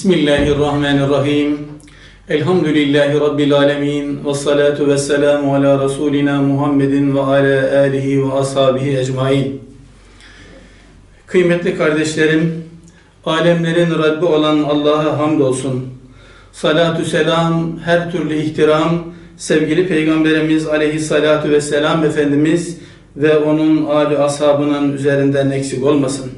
Bismillahirrahmanirrahim. Elhamdülillahi Rabbil alemin. Ve salatu ve selamu ala Resulina Muhammedin ve ala alihi ve ashabihi ecmain. Kıymetli kardeşlerim, alemlerin Rabbi olan Allah'a hamdolsun. Salatü selam, her türlü ihtiram, sevgili Peygamberimiz aleyhissalatu vesselam Efendimiz ve onun âli ashabının üzerinden eksik olmasın.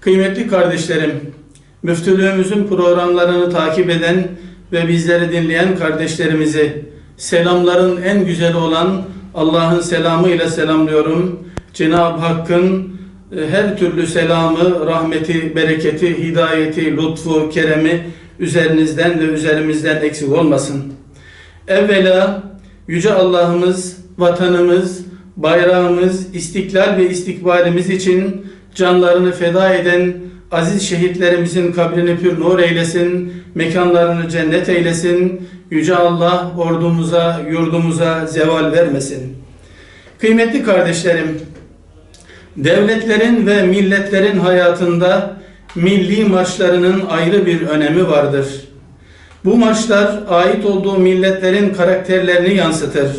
Kıymetli kardeşlerim, müftülüğümüzün programlarını takip eden ve bizleri dinleyen kardeşlerimizi selamların en güzeli olan Allah'ın selamıyla selamlıyorum. Cenab-ı Hakk'ın e, her türlü selamı, rahmeti, bereketi, hidayeti, lütfu, keremi üzerinizden ve üzerimizden eksik olmasın. Evvela Yüce Allah'ımız, vatanımız, bayrağımız, istiklal ve istikbalimiz için canlarını feda eden aziz şehitlerimizin kabrini pür nur eylesin, mekanlarını cennet eylesin. Yüce Allah ordumuza, yurdumuza zeval vermesin. Kıymetli kardeşlerim, devletlerin ve milletlerin hayatında milli marşlarının ayrı bir önemi vardır. Bu marşlar ait olduğu milletlerin karakterlerini yansıtır.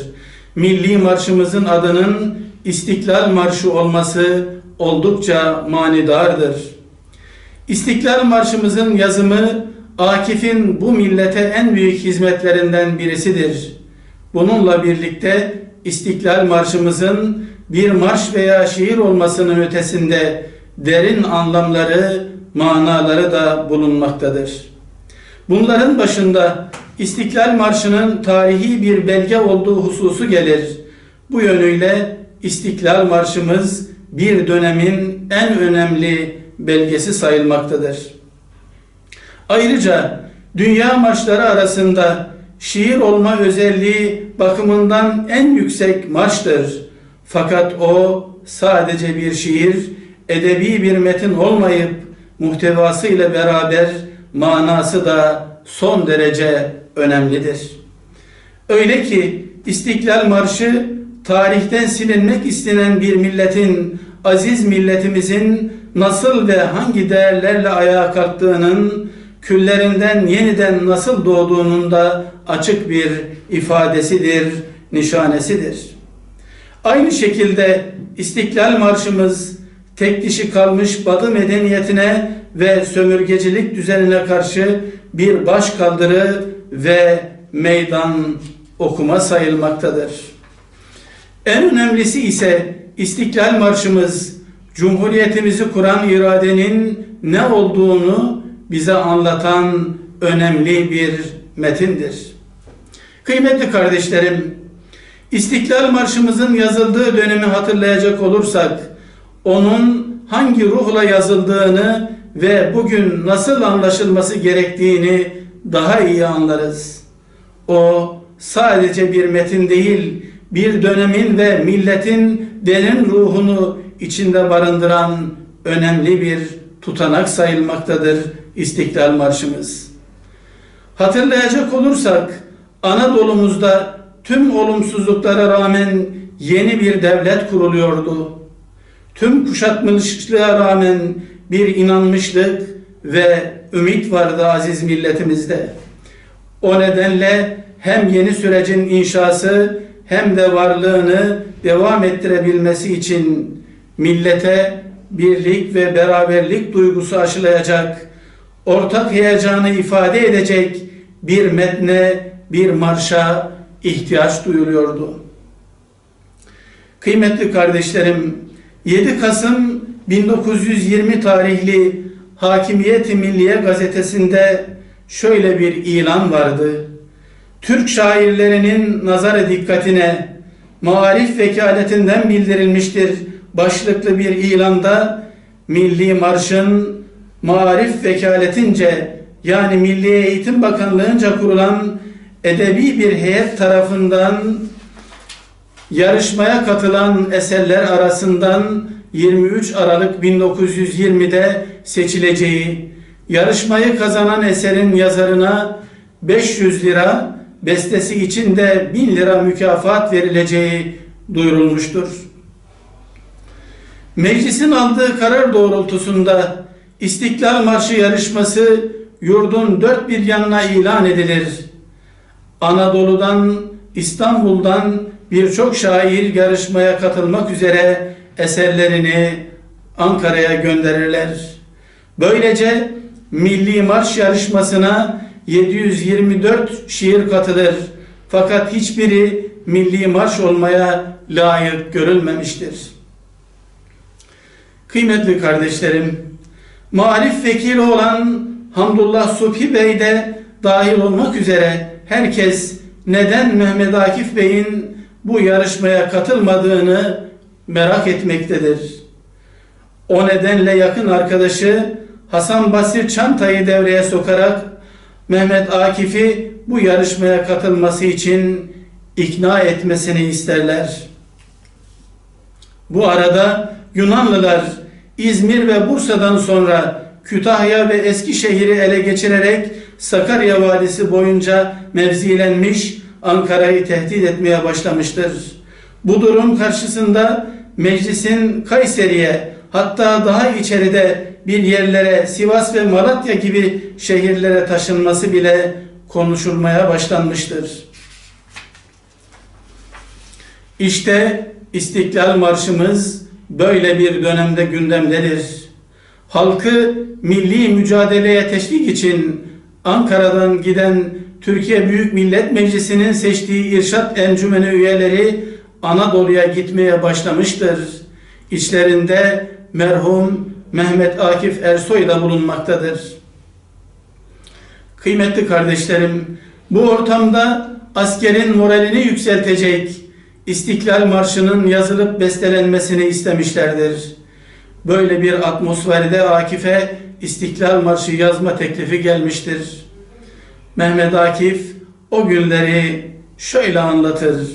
Milli marşımızın adının İstiklal Marşı olması oldukça manidardır. İstiklal Marşımızın yazımı Akif'in bu millete en büyük hizmetlerinden birisidir. Bununla birlikte İstiklal Marşımızın bir marş veya şiir olmasının ötesinde derin anlamları, manaları da bulunmaktadır. Bunların başında İstiklal Marşı'nın tarihi bir belge olduğu hususu gelir. Bu yönüyle İstiklal Marşımız bir dönemin en önemli belgesi sayılmaktadır. Ayrıca dünya marşları arasında şiir olma özelliği bakımından en yüksek marştır. Fakat o sadece bir şiir, edebi bir metin olmayıp muhtevası ile beraber manası da son derece önemlidir. Öyle ki İstiklal Marşı tarihten silinmek istenen bir milletin, aziz milletimizin nasıl ve hangi değerlerle ayağa kalktığının, küllerinden yeniden nasıl doğduğunun da açık bir ifadesidir, nişanesidir. Aynı şekilde İstiklal Marşımız tek dişi kalmış Batı medeniyetine ve sömürgecilik düzenine karşı bir baş kaldırı ve meydan okuma sayılmaktadır. En önemlisi ise İstiklal Marşımız Cumhuriyetimizi kuran iradenin ne olduğunu bize anlatan önemli bir metindir. Kıymetli kardeşlerim, İstiklal Marşımızın yazıldığı dönemi hatırlayacak olursak, onun hangi ruhla yazıldığını ve bugün nasıl anlaşılması gerektiğini daha iyi anlarız. O sadece bir metin değil, bir dönemin ve milletin derin ruhunu içinde barındıran önemli bir tutanak sayılmaktadır İstiklal Marşımız. Hatırlayacak olursak Anadolu'muzda tüm olumsuzluklara rağmen yeni bir devlet kuruluyordu. Tüm kuşatmışlığa rağmen bir inanmışlık ve ümit vardı aziz milletimizde. O nedenle hem yeni sürecin inşası hem de varlığını devam ettirebilmesi için millete birlik ve beraberlik duygusu aşılayacak, ortak heyecanı ifade edecek bir metne, bir marşa ihtiyaç duyuluyordu. Kıymetli kardeşlerim, 7 Kasım 1920 tarihli Hakimiyet-i Milliye gazetesinde şöyle bir ilan vardı. Türk şairlerinin nazara dikkatine marif vekaletinden bildirilmiştir başlıklı bir ilanda Milli Marş'ın marif vekaletince yani Milli Eğitim Bakanlığı'nca kurulan edebi bir heyet tarafından yarışmaya katılan eserler arasından 23 Aralık 1920'de seçileceği, yarışmayı kazanan eserin yazarına 500 lira, bestesi için de 1000 lira mükafat verileceği duyurulmuştur. Meclisin aldığı karar doğrultusunda İstiklal Marşı yarışması yurdun dört bir yanına ilan edilir. Anadolu'dan, İstanbul'dan birçok şair yarışmaya katılmak üzere eserlerini Ankara'ya gönderirler. Böylece Milli Marş yarışmasına 724 şiir katılır. Fakat hiçbiri milli marş olmaya layık görülmemiştir. Kıymetli kardeşlerim, muhalif vekili olan Hamdullah Subhi Bey de dahil olmak üzere herkes neden Mehmet Akif Bey'in bu yarışmaya katılmadığını merak etmektedir. O nedenle yakın arkadaşı Hasan Basir Çantay'ı devreye sokarak Mehmet Akif'i bu yarışmaya katılması için ikna etmesini isterler. Bu arada Yunanlılar İzmir ve Bursa'dan sonra Kütahya ve Eskişehir'i ele geçirerek Sakarya Vadisi boyunca mevzilenmiş Ankara'yı tehdit etmeye başlamıştır. Bu durum karşısında meclisin Kayseri'ye hatta daha içeride bir yerlere Sivas ve Malatya gibi şehirlere taşınması bile konuşulmaya başlanmıştır. İşte İstiklal Marşımız böyle bir dönemde gündemdedir. Halkı milli mücadeleye teşvik için Ankara'dan giden Türkiye Büyük Millet Meclisi'nin seçtiği İrşat Encümeni üyeleri Anadolu'ya gitmeye başlamıştır. İçlerinde merhum Mehmet Akif Ersoy da bulunmaktadır. Kıymetli kardeşlerim, bu ortamda askerin moralini yükseltecek İstiklal Marşı'nın yazılıp bestelenmesini istemişlerdir. Böyle bir atmosferde Akif'e İstiklal Marşı yazma teklifi gelmiştir. Mehmet Akif o günleri şöyle anlatır.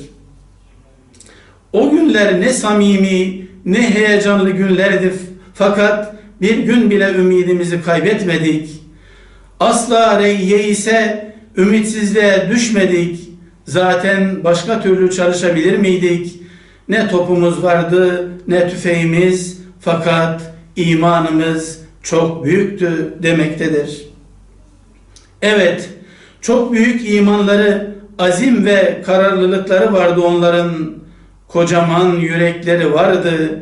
O günler ne samimi ne heyecanlı günlerdi fakat bir gün bile ümidimizi kaybetmedik. Asla reyye ise ümitsizliğe düşmedik. Zaten başka türlü çalışabilir miydik? Ne topumuz vardı ne tüfeğimiz fakat imanımız çok büyüktü demektedir. Evet, çok büyük imanları, azim ve kararlılıkları vardı onların. Kocaman yürekleri vardı.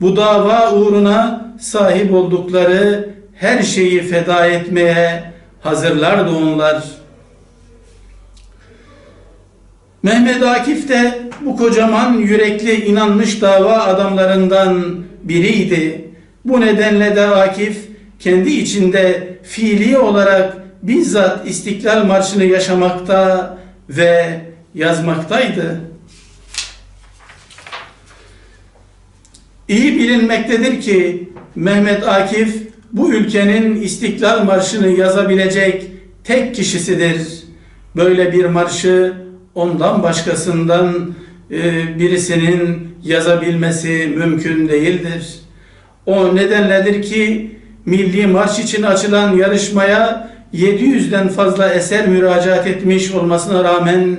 Bu dava uğruna sahip oldukları her şeyi feda etmeye hazırlardı onlar. Mehmet Akif de bu kocaman yürekli inanmış dava adamlarından biriydi. Bu nedenle de Akif kendi içinde fiili olarak bizzat İstiklal Marşı'nı yaşamakta ve yazmaktaydı. İyi bilinmektedir ki Mehmet Akif bu ülkenin İstiklal Marşı'nı yazabilecek tek kişisidir. Böyle bir marşı ondan başkasından e, birisinin yazabilmesi mümkün değildir. O nedenledir ki Milli Marş için açılan yarışmaya 700'den fazla eser müracaat etmiş olmasına rağmen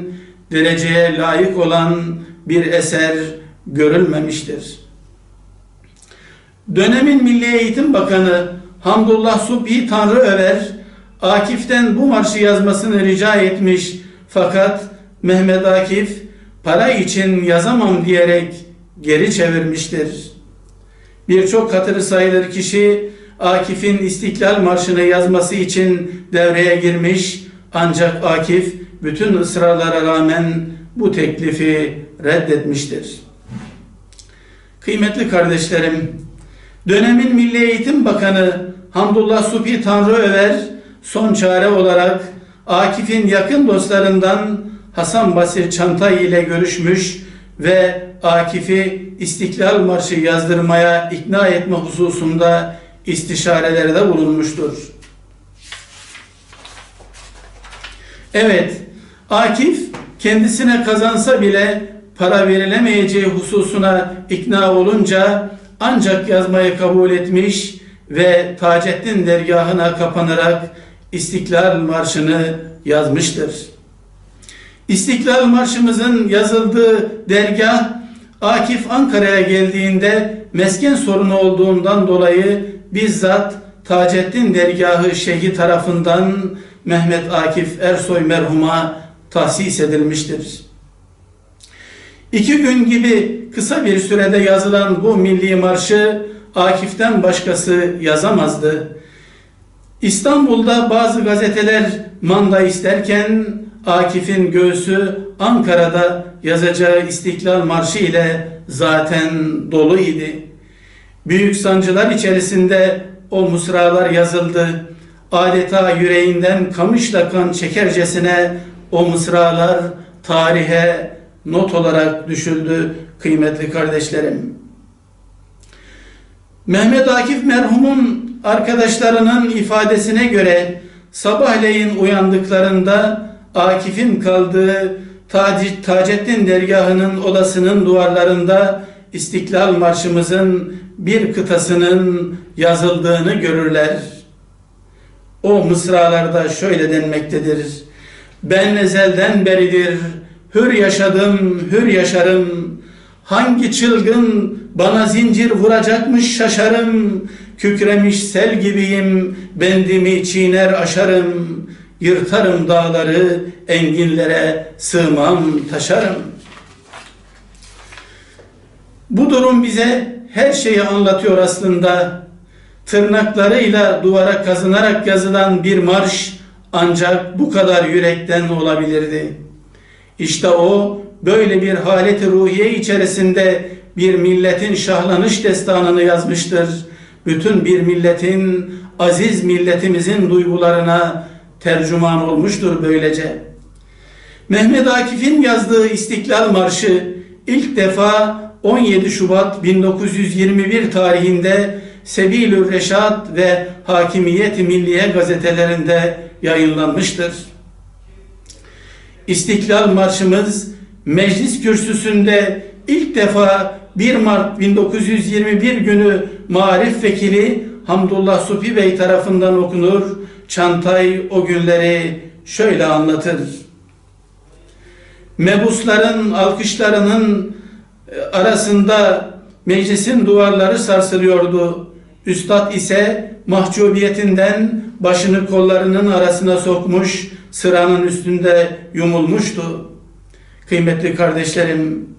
dereceye layık olan bir eser görülmemiştir. Dönemin Milli Eğitim Bakanı Hamdullah Subhi Tanrıöver Akif'ten bu marşı yazmasını rica etmiş fakat Mehmet Akif para için yazamam diyerek geri çevirmiştir. Birçok katırı sayılır kişi Akif'in İstiklal Marşı'nı yazması için devreye girmiş ancak Akif bütün ısrarlara rağmen bu teklifi reddetmiştir. Kıymetli kardeşlerim, dönemin Milli Eğitim Bakanı Hamdullah Supi Tanrıöver son çare olarak Akif'in yakın dostlarından Hasan Basir Çantay ile görüşmüş ve Akif'i İstiklal Marşı yazdırmaya ikna etme hususunda istişarelerde bulunmuştur. Evet, Akif kendisine kazansa bile para verilemeyeceği hususuna ikna olunca ancak yazmayı kabul etmiş ve Taceddin dergahına kapanarak İstiklal Marşı'nı yazmıştır. İstiklal Marşımızın yazıldığı dergah Akif Ankara'ya geldiğinde mesken sorunu olduğundan dolayı bizzat Taceddin Dergahı Şeyhi tarafından Mehmet Akif Ersoy merhuma tahsis edilmiştir. İki gün gibi kısa bir sürede yazılan bu milli marşı Akif'ten başkası yazamazdı. İstanbul'da bazı gazeteler manda isterken Akif'in göğsü Ankara'da yazacağı İstiklal Marşı ile zaten dolu idi. Büyük sancılar içerisinde o mısralar yazıldı. Adeta yüreğinden kamışla kan çekercesine o mısralar tarihe not olarak düşüldü kıymetli kardeşlerim. Mehmet Akif merhumun arkadaşlarının ifadesine göre sabahleyin uyandıklarında Akif'in kaldığı Taci, Taceddin dergahının odasının duvarlarında İstiklal Marşımızın bir kıtasının yazıldığını görürler. O mısralarda şöyle denmektedir. Ben ezelden beridir hür yaşadım, hür yaşarım. Hangi çılgın bana zincir vuracakmış şaşarım. Kükremiş sel gibiyim, bendimi çiğner aşarım. Yırtarım dağları, enginlere sığmam taşarım. Bu durum bize her şeyi anlatıyor aslında. Tırnaklarıyla duvara kazınarak yazılan bir marş ancak bu kadar yürekten olabilirdi. İşte o böyle bir haleti ruhiye içerisinde bir milletin şahlanış destanını yazmıştır. Bütün bir milletin, aziz milletimizin duygularına tercüman olmuştur böylece. Mehmet Akif'in yazdığı İstiklal Marşı ilk defa 17 Şubat 1921 tarihinde Sebilür Reşat ve Hakimiyet-i Milliye gazetelerinde yayınlanmıştır. İstiklal Marşımız meclis kürsüsünde ilk defa 1 Mart 1921 günü Marif Vekili Hamdullah Supi Bey tarafından okunur. Çantay o günleri şöyle anlatır. Mebusların alkışlarının e, arasında meclisin duvarları sarsılıyordu. Üstad ise mahcubiyetinden başını kollarının arasına sokmuş, sıranın üstünde yumulmuştu. Kıymetli kardeşlerim,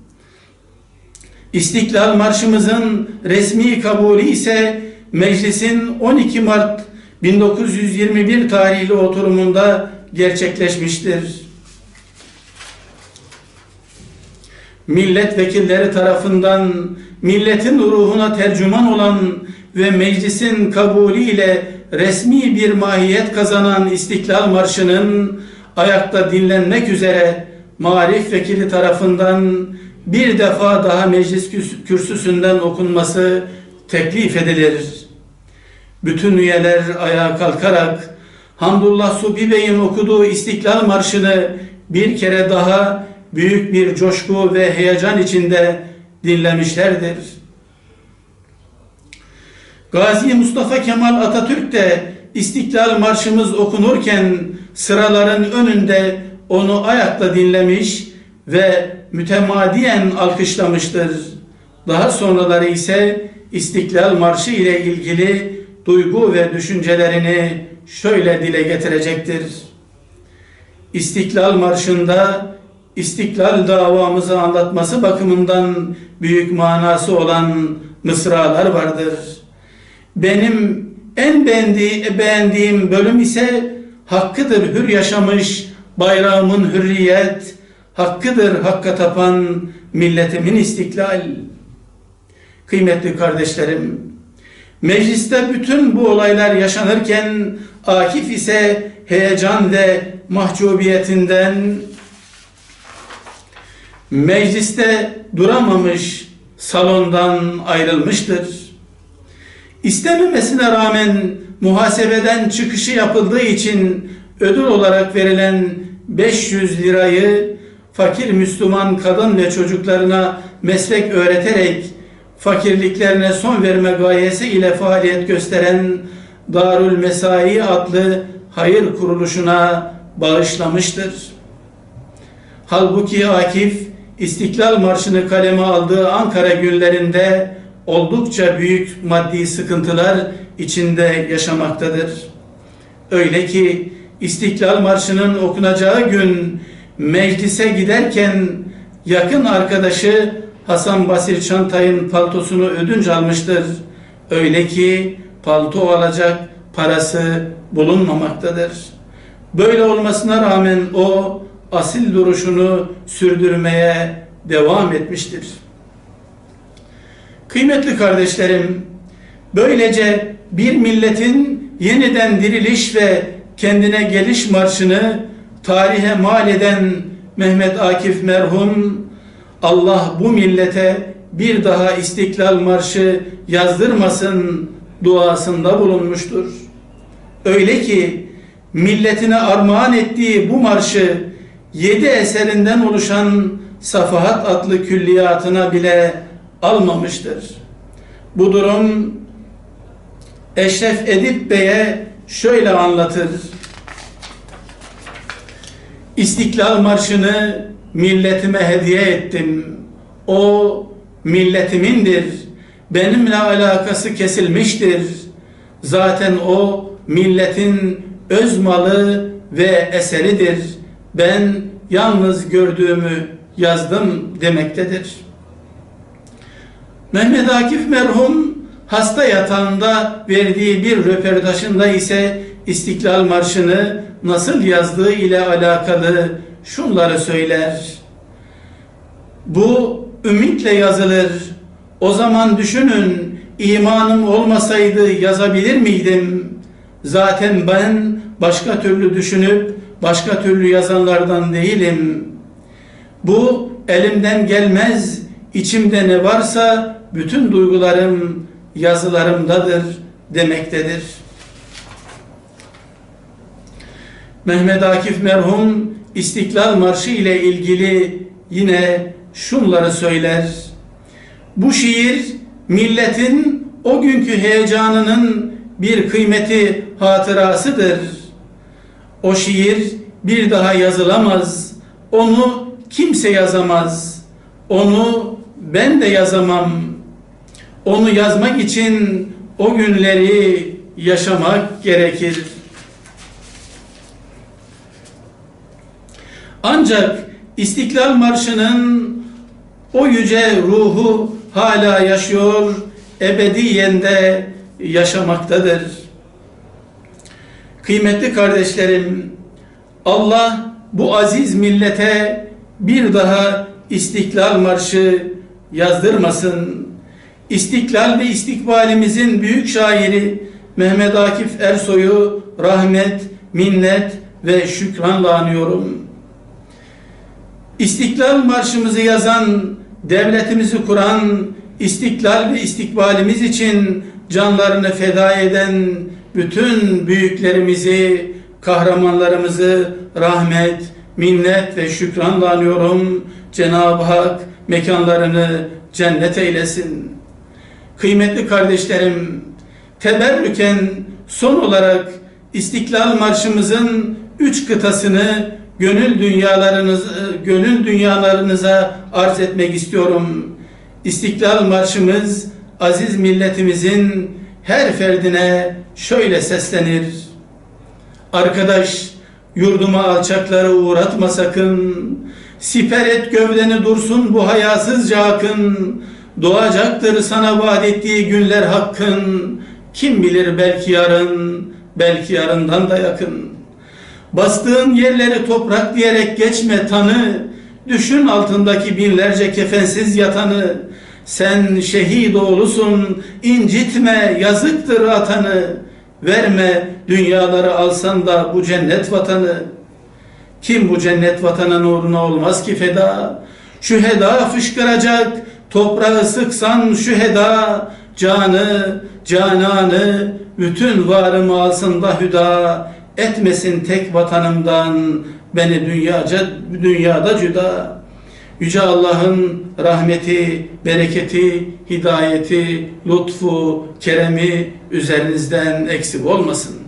İstiklal Marşımızın resmi kabulü ise meclisin 12 Mart 1921 tarihli oturumunda gerçekleşmiştir. Milletvekilleri tarafından milletin ruhuna tercüman olan ve meclisin kabulü ile resmi bir mahiyet kazanan İstiklal Marşı'nın ayakta dinlenmek üzere Marif Vekili tarafından bir defa daha meclis kürsüsünden okunması teklif edilir. Bütün üyeler ayağa kalkarak Hamdullah Subi Bey'in okuduğu İstiklal Marşı'nı bir kere daha büyük bir coşku ve heyecan içinde dinlemişlerdir. Gazi Mustafa Kemal Atatürk de İstiklal Marşımız okunurken sıraların önünde onu ayakta dinlemiş ve mütemadiyen alkışlamıştır. Daha sonraları ise İstiklal Marşı ile ilgili duygu ve düşüncelerini şöyle dile getirecektir. İstiklal Marşı'nda İstiklal davamızı anlatması bakımından büyük manası olan mısralar vardır. Benim en beğendiği, beğendiğim bölüm ise hakkıdır hür yaşamış bayrağımın hürriyet, hakkıdır hakka tapan milletimin istiklal. Kıymetli kardeşlerim, mecliste bütün bu olaylar yaşanırken Akif ise heyecan ve mahcubiyetinden mecliste duramamış, salondan ayrılmıştır. İstememesine rağmen muhasebeden çıkışı yapıldığı için ödül olarak verilen 500 lirayı fakir Müslüman kadın ve çocuklarına meslek öğreterek fakirliklerine son verme gayesi ile faaliyet gösteren Darül Mesai adlı hayır kuruluşuna bağışlamıştır. Halbuki Akif İstiklal Marşı'nı kaleme aldığı Ankara günlerinde oldukça büyük maddi sıkıntılar içinde yaşamaktadır. Öyle ki İstiklal Marşı'nın okunacağı gün meclise giderken yakın arkadaşı Hasan Basir Çantay'ın paltosunu ödünç almıştır. Öyle ki palto alacak parası bulunmamaktadır. Böyle olmasına rağmen o asil duruşunu sürdürmeye devam etmiştir. Kıymetli kardeşlerim, böylece bir milletin yeniden diriliş ve kendine geliş marşını tarihe mal eden Mehmet Akif merhum Allah bu millete bir daha İstiklal Marşı yazdırmasın duasında bulunmuştur. Öyle ki milletine armağan ettiği bu marşı yedi eserinden oluşan Safahat adlı külliyatına bile almamıştır. Bu durum Eşref Edip Bey'e şöyle anlatır. İstiklal Marşı'nı milletime hediye ettim. O milletimindir. Benimle alakası kesilmiştir. Zaten o milletin öz malı ve eseridir. Ben yalnız gördüğümü yazdım demektedir. Mehmet Akif merhum hasta yatağında verdiği bir röportajında ise İstiklal Marşı'nı nasıl yazdığı ile alakalı şunları söyler. Bu ümitle yazılır. O zaman düşünün imanım olmasaydı yazabilir miydim? Zaten ben başka türlü düşünüp başka türlü yazanlardan değilim. Bu elimden gelmez. İçimde ne varsa bütün duygularım yazılarımdadır demektedir. Mehmet Akif merhum İstiklal Marşı ile ilgili yine şunları söyler. Bu şiir milletin o günkü heyecanının bir kıymeti hatırasıdır. O şiir bir daha yazılamaz. Onu kimse yazamaz. Onu ben de yazamam. Onu yazmak için o günleri yaşamak gerekir. Ancak İstiklal Marşı'nın o yüce ruhu hala yaşıyor, ebediyen de yaşamaktadır. Kıymetli kardeşlerim, Allah bu aziz millete bir daha İstiklal Marşı yazdırmasın. İstiklal ve istikbalimizin büyük şairi Mehmet Akif Ersoy'u rahmet, minnet ve şükranla anıyorum. İstiklal Marşımızı yazan, devletimizi kuran, istiklal ve istikbalimiz için canlarını feda eden bütün büyüklerimizi, kahramanlarımızı rahmet, minnet ve şükranla anıyorum. Cenab-ı Hak mekanlarını cennet eylesin. Kıymetli kardeşlerim, teberrüken son olarak İstiklal Marşımızın üç kıtasını gönül dünyalarınız gönül dünyalarınıza arz etmek istiyorum. İstiklal Marşımız aziz milletimizin her ferdine şöyle seslenir. Arkadaş yurduma alçakları uğratma sakın. Siper et gövdeni dursun bu hayasızca akın. Doğacaktır sana vaat ettiği günler hakkın. Kim bilir belki yarın, belki yarından da yakın. Bastığın yerleri toprak diyerek geçme tanı. Düşün altındaki binlerce kefensiz yatanı. Sen şehit oğlusun, incitme, yazıktır atanı. Verme dünyaları alsan da bu cennet vatanı. Kim bu cennet vatanın uğruna olmaz ki feda? Şüheda fışkıracak, toprağı sıksan şüheda, canı, cananı, bütün varımı alsın da hüda, etmesin tek vatanımdan beni dünyaca, dünyada cüda. Yüce Allah'ın rahmeti, bereketi, hidayeti, lütfu, keremi üzerinizden eksik olmasın.